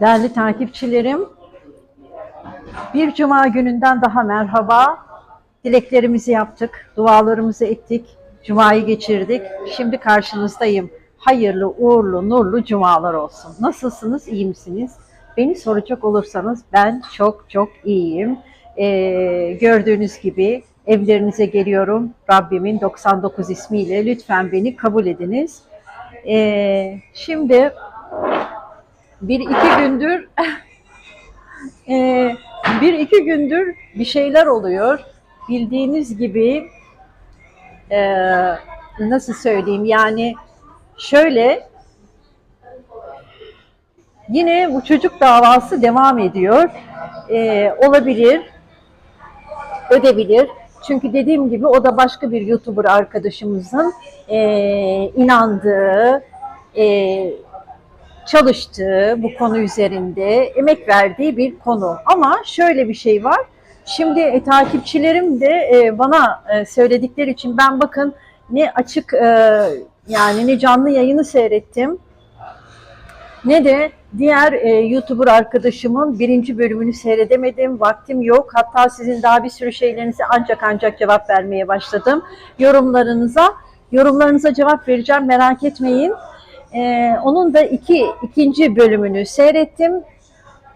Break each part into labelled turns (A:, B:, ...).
A: Değerli takipçilerim, bir cuma gününden daha merhaba. Dileklerimizi yaptık, dualarımızı ettik, cumayı geçirdik. Şimdi karşınızdayım. Hayırlı, uğurlu, nurlu cumalar olsun. Nasılsınız, iyi misiniz? Beni soracak olursanız ben çok çok iyiyim. Ee, gördüğünüz gibi evlerinize geliyorum. Rabbimin 99 ismiyle lütfen beni kabul ediniz. Ee, şimdi bir iki gündür Ee, bir iki gündür bir şeyler oluyor. Bildiğiniz gibi ee, nasıl söyleyeyim yani şöyle yine bu çocuk davası devam ediyor. Ee, olabilir, ödebilir. Çünkü dediğim gibi o da başka bir YouTuber arkadaşımızın ee, inandığı, ee, çalıştığı bu konu üzerinde emek verdiği bir konu. Ama şöyle bir şey var. Şimdi e, takipçilerim de e, bana e, söyledikleri için ben bakın ne açık e, yani ne canlı yayını seyrettim ne de diğer e, YouTuber arkadaşımın birinci bölümünü seyredemedim. Vaktim yok. Hatta sizin daha bir sürü şeylerinize ancak ancak cevap vermeye başladım. Yorumlarınıza yorumlarınıza cevap vereceğim merak etmeyin. Ee, onun da iki ikinci bölümünü seyrettim.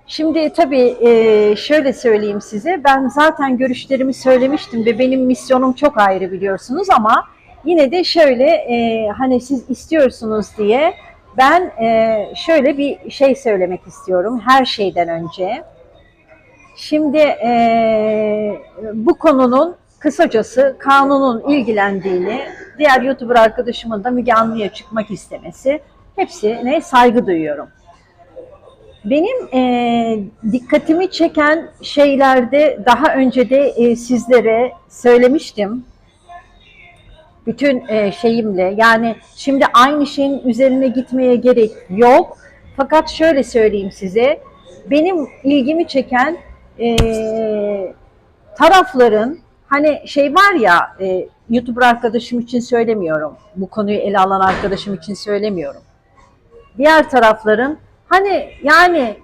A: Şimdi tabii e, şöyle söyleyeyim size. Ben zaten görüşlerimi söylemiştim ve benim misyonum çok ayrı biliyorsunuz ama yine de şöyle e, hani siz istiyorsunuz diye ben e, şöyle bir şey söylemek istiyorum her şeyden önce. Şimdi e, bu konunun kısacası kanunun ilgilendiğini, diğer YouTuber arkadaşımın da Müge Anlı'ya çıkmak istemesi hepsine saygı duyuyorum. Benim e, dikkatimi çeken şeylerde daha önce de e, sizlere söylemiştim. Bütün e, şeyimle yani şimdi aynı şeyin üzerine gitmeye gerek yok. Fakat şöyle söyleyeyim size. Benim ilgimi çeken e, tarafların hani şey var ya e, YouTuber arkadaşım için söylemiyorum. Bu konuyu ele alan arkadaşım için söylemiyorum. Diğer tarafların hani yani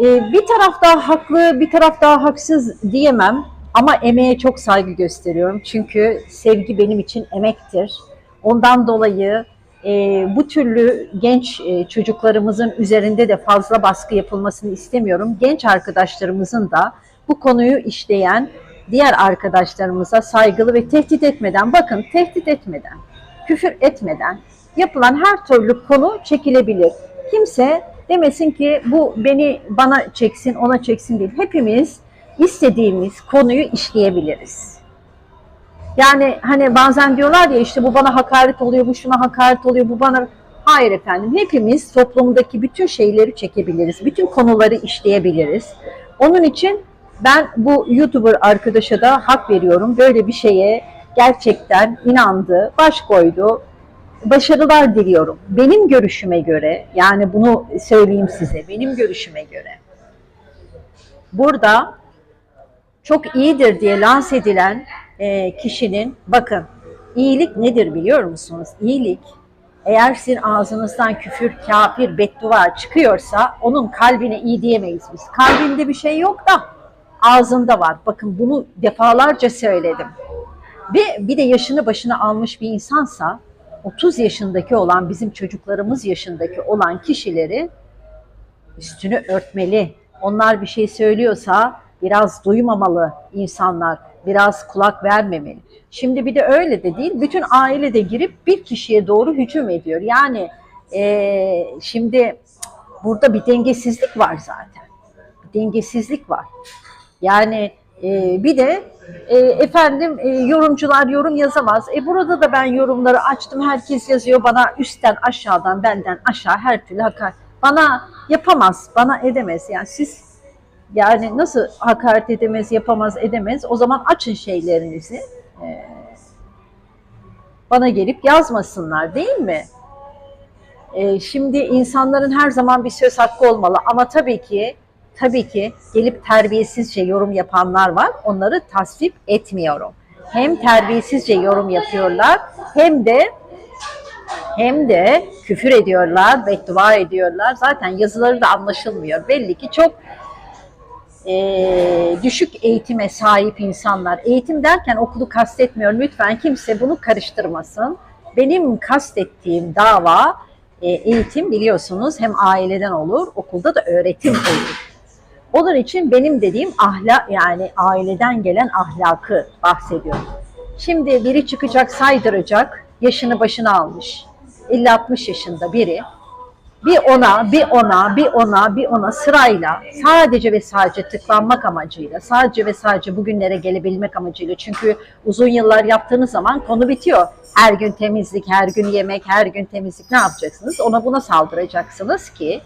A: e, bir taraf daha haklı, bir taraf daha haksız diyemem. Ama emeğe çok saygı gösteriyorum. Çünkü sevgi benim için emektir. Ondan dolayı e, bu türlü genç e, çocuklarımızın üzerinde de fazla baskı yapılmasını istemiyorum. Genç arkadaşlarımızın da bu konuyu işleyen diğer arkadaşlarımıza saygılı ve tehdit etmeden, bakın tehdit etmeden, küfür etmeden yapılan her türlü konu çekilebilir. Kimse demesin ki bu beni bana çeksin, ona çeksin değil. Hepimiz istediğimiz konuyu işleyebiliriz. Yani hani bazen diyorlar ya işte bu bana hakaret oluyor, bu şuna hakaret oluyor, bu bana... Hayır efendim, hepimiz toplumdaki bütün şeyleri çekebiliriz, bütün konuları işleyebiliriz. Onun için ben bu YouTuber arkadaşa da hak veriyorum. Böyle bir şeye gerçekten inandı, baş koydu. Başarılar diliyorum. Benim görüşüme göre, yani bunu söyleyeyim size, benim görüşüme göre. Burada çok iyidir diye lanse edilen e, kişinin, bakın iyilik nedir biliyor musunuz? İyilik eğer sizin ağzınızdan küfür, kafir, beddua çıkıyorsa onun kalbine iyi diyemeyiz biz. Kalbinde bir şey yok da ağzında var. Bakın bunu defalarca söyledim. Ve bir de yaşını başına almış bir insansa 30 yaşındaki olan bizim çocuklarımız yaşındaki olan kişileri üstünü örtmeli. Onlar bir şey söylüyorsa biraz duymamalı insanlar, biraz kulak vermemeli. Şimdi bir de öyle de değil, bütün aile de girip bir kişiye doğru hücum ediyor. Yani eee, şimdi burada bir dengesizlik var zaten. Bir dengesizlik var. Yani e, bir de e, efendim e, yorumcular yorum yazamaz. E burada da ben yorumları açtım. Herkes yazıyor bana üstten aşağıdan benden aşağı her türlü hakaret. Bana yapamaz, bana edemez. Yani siz yani nasıl hakaret edemez, yapamaz, edemez? O zaman açın şeylerinizi. E, bana gelip yazmasınlar değil mi? E, şimdi insanların her zaman bir söz hakkı olmalı ama tabii ki tabii ki gelip terbiyesizce yorum yapanlar var. Onları tasvip etmiyorum. Hem terbiyesizce yorum yapıyorlar hem de hem de küfür ediyorlar, beddua ediyorlar. Zaten yazıları da anlaşılmıyor. Belli ki çok eee, düşük eğitime sahip insanlar. Eğitim derken okulu kastetmiyorum. Lütfen kimse bunu karıştırmasın. Benim kastettiğim dava e, eğitim biliyorsunuz hem aileden olur, okulda da öğretim olur. Onun için benim dediğim ahlak yani aileden gelen ahlakı bahsediyorum. Şimdi biri çıkacak saydıracak, yaşını başına almış. 50-60 yaşında biri. Bir ona, bir ona, bir ona, bir ona sırayla sadece ve sadece tıklanmak amacıyla, sadece ve sadece bugünlere gelebilmek amacıyla. Çünkü uzun yıllar yaptığınız zaman konu bitiyor. Her gün temizlik, her gün yemek, her gün temizlik ne yapacaksınız? Ona buna saldıracaksınız ki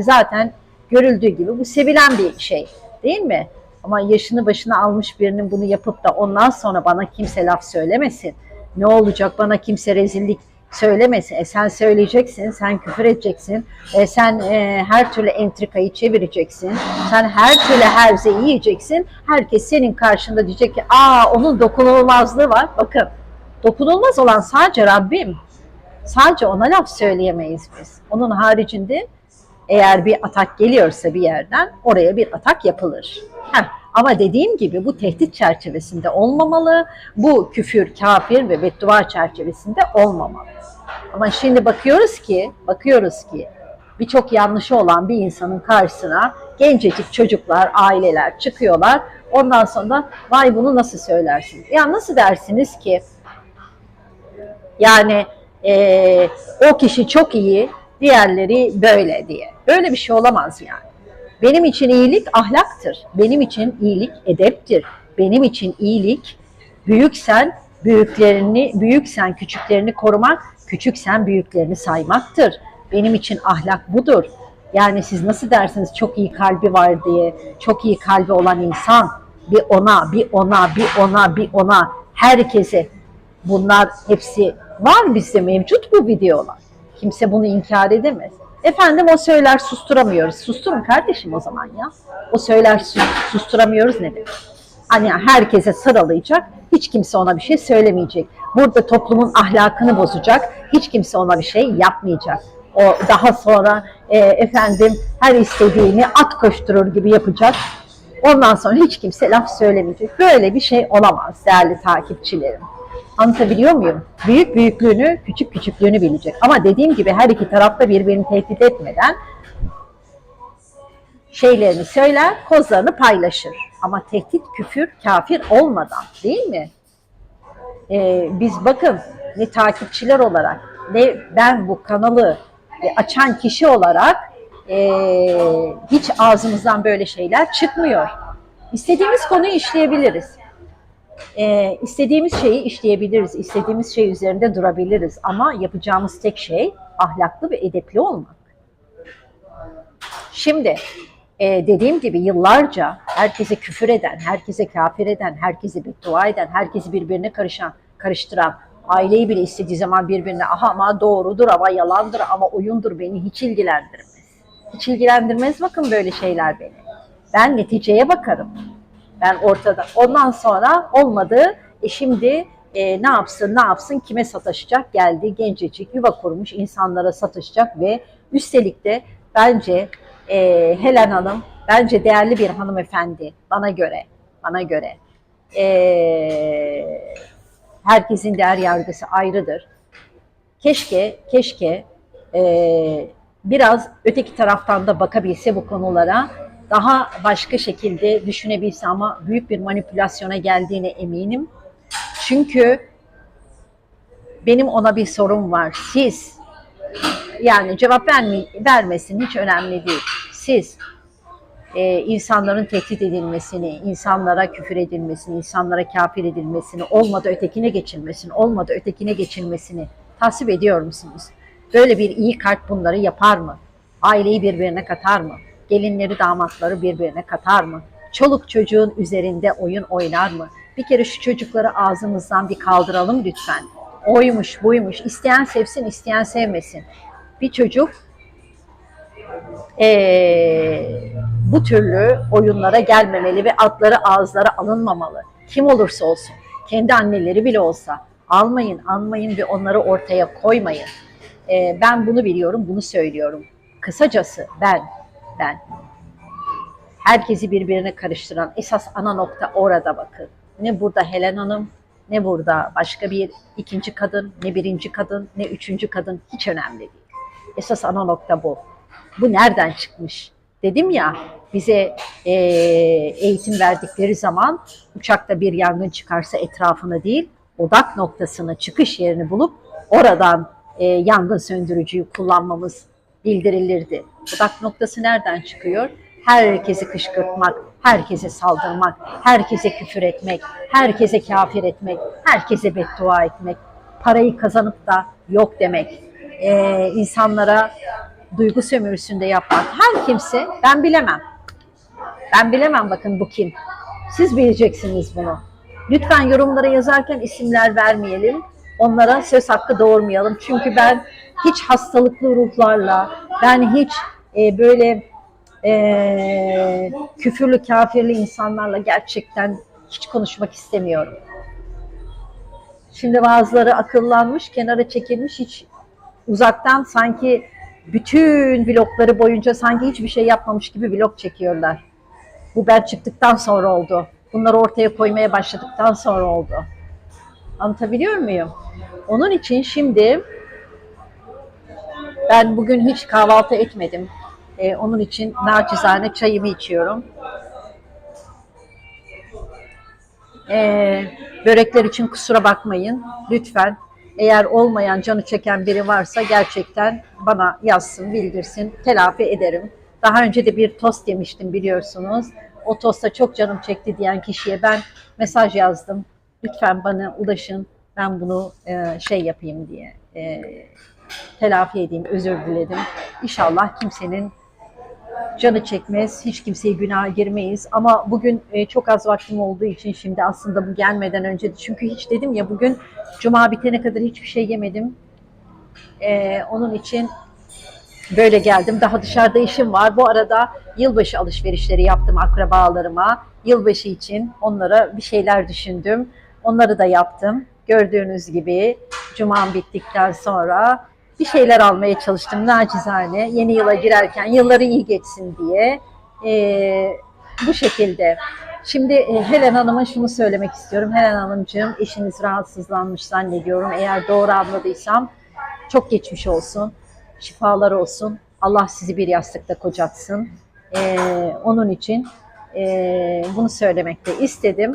A: zaten görüldüğü gibi bu sevilen bir şey değil mi? Ama yaşını başına almış birinin bunu yapıp da ondan sonra bana kimse laf söylemesin. Ne olacak bana kimse rezillik söylemesin. E sen söyleyeceksin, sen küfür edeceksin, e sen e, her türlü entrikayı çevireceksin, sen her türlü herzeyi yiyeceksin. Herkes senin karşında diyecek ki aa onun dokunulmazlığı var. Bakın dokunulmaz olan sadece Rabbim. Sadece ona laf söyleyemeyiz biz. Onun haricinde eğer bir atak geliyorsa bir yerden oraya bir atak yapılır. Heh, ama dediğim gibi bu tehdit çerçevesinde olmamalı. Bu küfür, kafir ve beddua çerçevesinde olmamalı. Ama şimdi bakıyoruz ki, bakıyoruz ki birçok yanlışı olan bir insanın karşısına gencecik çocuklar, aileler çıkıyorlar. Ondan sonra vay bunu nasıl söylersin? Ya nasıl dersiniz ki yani eee, o kişi çok iyi, diğerleri böyle diye. Böyle bir şey olamaz yani. Benim için iyilik ahlaktır. Benim için iyilik edeptir. Benim için iyilik büyüksen büyüklerini, büyüksen küçüklerini korumak, küçüksen büyüklerini saymaktır. Benim için ahlak budur. Yani siz nasıl dersiniz çok iyi kalbi var diye, çok iyi kalbi olan insan bir ona, bir ona, bir ona, bir ona, herkese bunlar hepsi var bizde mevcut bu videolar. Kimse bunu inkar edemez. Efendim o söyler susturamıyoruz. Susturun kardeşim o zaman ya. O söyler sus- susturamıyoruz ne demek? Hani herkese sıralayacak, hiç kimse ona bir şey söylemeyecek. Burada toplumun ahlakını bozacak, hiç kimse ona bir şey yapmayacak. O daha sonra e, efendim her istediğini at koşturur gibi yapacak. Ondan sonra hiç kimse laf söylemeyecek. Böyle bir şey olamaz değerli takipçilerim. Anlatabiliyor muyum? Büyük büyüklüğünü, küçük küçüklüğünü bilecek. Ama dediğim gibi her iki tarafta birbirini tehdit etmeden şeylerini söyler, kozlarını paylaşır. Ama tehdit, küfür, kafir olmadan değil mi? Ee, biz bakın ne takipçiler olarak ne ben bu kanalı e, açan kişi olarak e, hiç ağzımızdan böyle şeyler çıkmıyor. İstediğimiz konuyu işleyebiliriz. E, istediğimiz şeyi işleyebiliriz, istediğimiz şey üzerinde durabiliriz ama yapacağımız tek şey ahlaklı ve edepli olmak. Şimdi e, dediğim gibi yıllarca herkese küfür eden, herkese kafir eden, herkese beddua eden, herkesi birbirine karışan, karıştıran, aileyi bile istediği zaman birbirine aha ama doğrudur ama yalandır ama oyundur beni hiç ilgilendirmez. Hiç ilgilendirmez bakın böyle şeyler beni. Ben neticeye bakarım. Ben ortada. Ondan sonra olmadı. E şimdi e, ne yapsın ne yapsın kime sataşacak geldi gencecik yuva kurmuş insanlara sataşacak ve üstelik de bence e, Helen Hanım bence değerli bir hanımefendi bana göre bana göre e, herkesin değer yargısı ayrıdır. Keşke keşke e, biraz öteki taraftan da bakabilse bu konulara daha başka şekilde düşünebilse ama büyük bir manipülasyona geldiğine eminim. Çünkü benim ona bir sorum var. Siz yani cevap verme, vermesin hiç önemli değil. Siz e, insanların tehdit edilmesini, insanlara küfür edilmesini, insanlara kafir edilmesini, olmadı ötekine geçilmesini, olmadı ötekine geçilmesini tasvip ediyor musunuz? Böyle bir iyi kalp bunları yapar mı? Aileyi birbirine katar mı? Gelinleri, damatları birbirine katar mı? Çoluk çocuğun üzerinde oyun oynar mı? Bir kere şu çocukları ağzımızdan bir kaldıralım lütfen. Oymuş, buymuş. İsteyen sevsin, isteyen sevmesin. Bir çocuk eee, bu türlü oyunlara gelmemeli ve adları ağızlara alınmamalı. Kim olursa olsun, kendi anneleri bile olsa almayın, almayın ve onları ortaya koymayın. E, ben bunu biliyorum, bunu söylüyorum. Kısacası ben, ben herkesi birbirine karıştıran esas ana nokta orada bakın. Ne burada Helen Hanım, ne burada başka bir ikinci kadın, ne birinci kadın, ne üçüncü kadın hiç önemli değil. Esas ana nokta bu. Bu nereden çıkmış? Dedim ya bize e, eğitim verdikleri zaman uçakta bir yangın çıkarsa etrafını değil odak noktasını, çıkış yerini bulup oradan e, yangın söndürücüyü kullanmamız bildirilirdi. Odak noktası nereden çıkıyor? Herkesi kışkırtmak, herkese saldırmak, herkese küfür etmek, herkese kafir etmek, herkese beddua etmek, parayı kazanıp da yok demek, e, insanlara duygu sömürüsünde yapmak. Her kimse, ben bilemem. Ben bilemem bakın bu kim. Siz bileceksiniz bunu. Lütfen yorumlara yazarken isimler vermeyelim. Onlara söz hakkı doğurmayalım. Çünkü ben hiç hastalıklı ruhlarla, ben hiç e, böyle e, küfürlü, kafirli insanlarla gerçekten hiç konuşmak istemiyorum. Şimdi bazıları akıllanmış, kenara çekilmiş, hiç uzaktan sanki bütün vlogları boyunca sanki hiçbir şey yapmamış gibi vlog çekiyorlar. Bu ben çıktıktan sonra oldu. Bunları ortaya koymaya başladıktan sonra oldu. Anlatabiliyor muyum? Onun için şimdi ben bugün hiç kahvaltı etmedim. Ee, onun için naçizane çayımı içiyorum. Ee, börekler için kusura bakmayın. Lütfen eğer olmayan canı çeken biri varsa gerçekten bana yazsın, bildirsin. Telafi ederim. Daha önce de bir tost yemiştim biliyorsunuz. O tosta çok canım çekti diyen kişiye ben mesaj yazdım. Lütfen bana ulaşın. Ben bunu e, şey yapayım diye. E, telafi edeyim, özür diledim. İnşallah kimsenin canı çekmez, hiç kimseye günah girmeyiz. Ama bugün e, çok az vaktim olduğu için şimdi aslında bu gelmeden önce çünkü hiç dedim ya bugün cuma bitene kadar hiçbir şey yemedim. E, onun için böyle geldim. Daha dışarıda işim var. Bu arada yılbaşı alışverişleri yaptım akrabalarıma. Yılbaşı için onlara bir şeyler düşündüm. Onları da yaptım. Gördüğünüz gibi cumam bittikten sonra bir şeyler almaya çalıştım nacizane. Yeni yıla girerken yılları iyi geçsin diye. Ee, bu şekilde. Şimdi e, Helen Hanım'a şunu söylemek istiyorum. Helen Hanımcığım eşiniz rahatsızlanmış zannediyorum. Eğer doğru anladıysam çok geçmiş olsun. Şifalar olsun. Allah sizi bir yastıkta kocatsın. Ee, onun için e, bunu söylemek de istedim.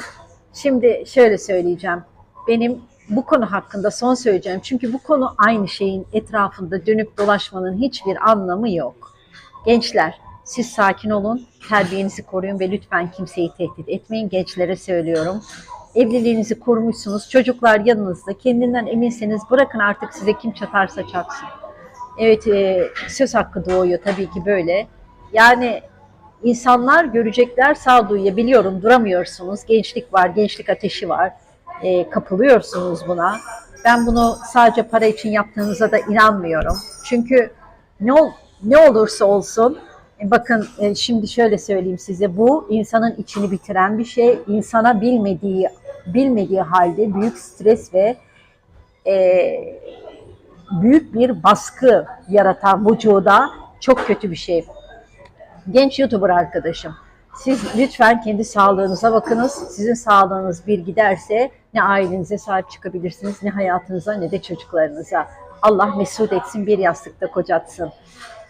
A: Şimdi şöyle söyleyeceğim. Benim bu konu hakkında son söyleyeceğim. Çünkü bu konu aynı şeyin etrafında dönüp dolaşmanın hiçbir anlamı yok. Gençler siz sakin olun, terbiyenizi koruyun ve lütfen kimseyi tehdit etmeyin. Gençlere söylüyorum. Evliliğinizi kurmuşsunuz, çocuklar yanınızda, kendinden eminseniz bırakın artık size kim çatarsa çatsın. Evet, e, söz hakkı doğuyor tabii ki böyle. Yani insanlar görecekler sağduyuya biliyorum duramıyorsunuz. Gençlik var, gençlik ateşi var. E, kapılıyorsunuz buna. Ben bunu sadece para için yaptığınıza da inanmıyorum. Çünkü ne ol, ne olursa olsun e, bakın e, şimdi şöyle söyleyeyim size bu insanın içini bitiren bir şey. İnsana bilmediği bilmediği halde büyük stres ve e, büyük bir baskı yaratan vücuda çok kötü bir şey. Genç YouTuber arkadaşım, siz lütfen kendi sağlığınıza bakınız. Sizin sağlığınız bir giderse ne ailenize sahip çıkabilirsiniz, ne hayatınıza ne de çocuklarınıza. Allah mesut etsin, bir yastıkta kocatsın.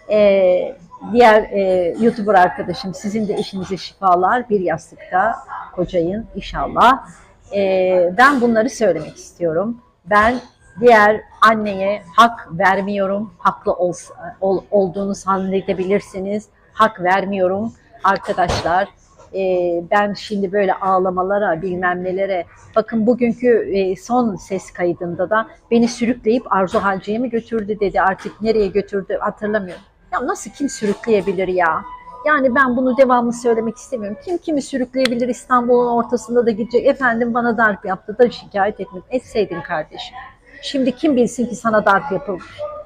A: Ee, diğer e, YouTuber arkadaşım, sizin de eşinize şifalar, bir yastıkta kocayın inşallah. Ee, ben bunları söylemek istiyorum. Ben diğer anneye hak vermiyorum. Haklı ol, ol, olduğunu zannedebilirsiniz. Hak vermiyorum arkadaşlar. Ee, ben şimdi böyle ağlamalara bilmem nelere bakın bugünkü e, son ses kaydında da beni sürükleyip Arzu Halci'ye mi götürdü dedi artık nereye götürdü hatırlamıyorum. Ya nasıl kim sürükleyebilir ya? Yani ben bunu devamlı söylemek istemiyorum. Kim kimi sürükleyebilir İstanbul'un ortasında da gidecek. Efendim bana darp yaptı da şikayet etmek. Etseydin kardeşim. Şimdi kim bilsin ki sana darp yapılmış.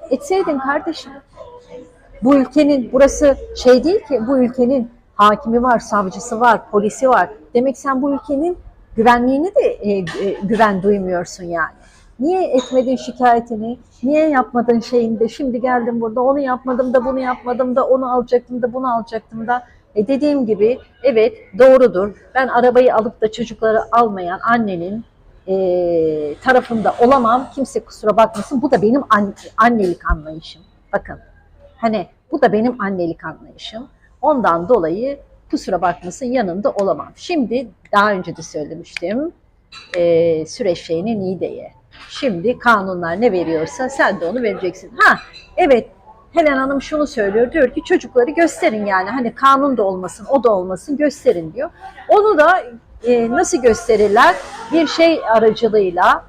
A: Etseydin kardeşim. Bu ülkenin burası şey değil ki bu ülkenin hakimi var, savcısı var, polisi var. Demek sen bu ülkenin güvenliğini de e, e, güven duymuyorsun yani. Niye etmedin şikayetini? Niye yapmadın şeyini de? Şimdi geldim burada onu yapmadım da bunu yapmadım da onu alacaktım da bunu alacaktım da. E dediğim gibi evet doğrudur. Ben arabayı alıp da çocukları almayan annenin e, tarafında olamam. Kimse kusura bakmasın. Bu da benim an- annelik anlayışım. Bakın hani bu da benim annelik anlayışım. Ondan dolayı kusura bakmasın yanında olamam. Şimdi daha önce de söylemiştim e, süreçlerini Niğde'ye. Şimdi kanunlar ne veriyorsa sen de onu vereceksin. Ha evet Helen Hanım şunu söylüyor diyor ki çocukları gösterin yani hani kanun da olmasın o da olmasın gösterin diyor. Onu da e, nasıl gösterirler? Bir şey aracılığıyla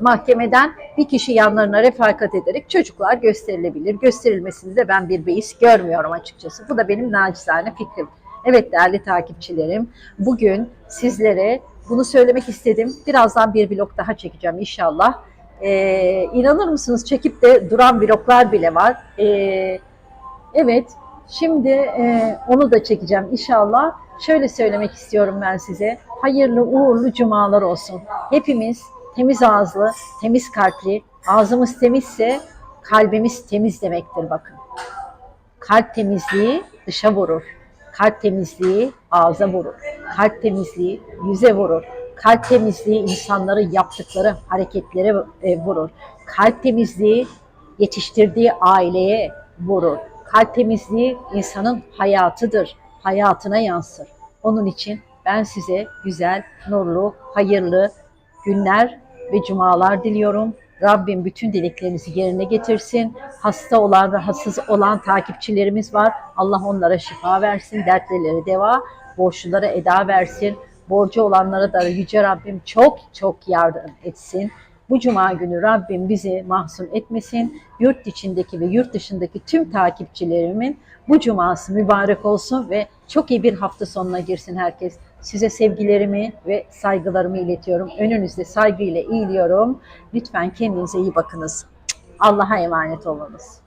A: mahkemeden bir kişi yanlarına refakat ederek çocuklar gösterilebilir. Gösterilmesini de ben bir beis görmüyorum açıkçası. Bu da benim nacizane fikrim. Evet değerli takipçilerim, bugün sizlere bunu söylemek istedim. Birazdan bir vlog daha çekeceğim inşallah. Ee, inanır mısınız çekip de duran vloglar bile var. Ee, evet, şimdi e, onu da çekeceğim inşallah. Şöyle söylemek istiyorum ben size. Hayırlı uğurlu cumalar olsun. Hepimiz temiz ağızlı, temiz kalpli, ağzımız temizse kalbimiz temiz demektir bakın. Kalp temizliği dışa vurur. Kalp temizliği ağza vurur. Kalp temizliği yüze vurur. Kalp temizliği insanların yaptıkları hareketlere e, vurur. Kalp temizliği yetiştirdiği aileye vurur. Kalp temizliği insanın hayatıdır. Hayatına yansır. Onun için ben size güzel, nurlu, hayırlı günler ve cumalar diliyorum. Rabbim bütün dileklerinizi yerine getirsin. Hasta olan, rahatsız olan takipçilerimiz var. Allah onlara şifa versin, dertleri deva, borçlulara eda versin. Borcu olanlara da Yüce Rabbim çok çok yardım etsin. Bu cuma günü Rabbim bizi mahzun etmesin. Yurt içindeki ve yurt dışındaki tüm takipçilerimin bu cuması mübarek olsun ve çok iyi bir hafta sonuna girsin herkes. Size sevgilerimi ve saygılarımı iletiyorum. Önünüzde saygıyla eğiliyorum. Lütfen kendinize iyi bakınız. Allah'a emanet olunuz.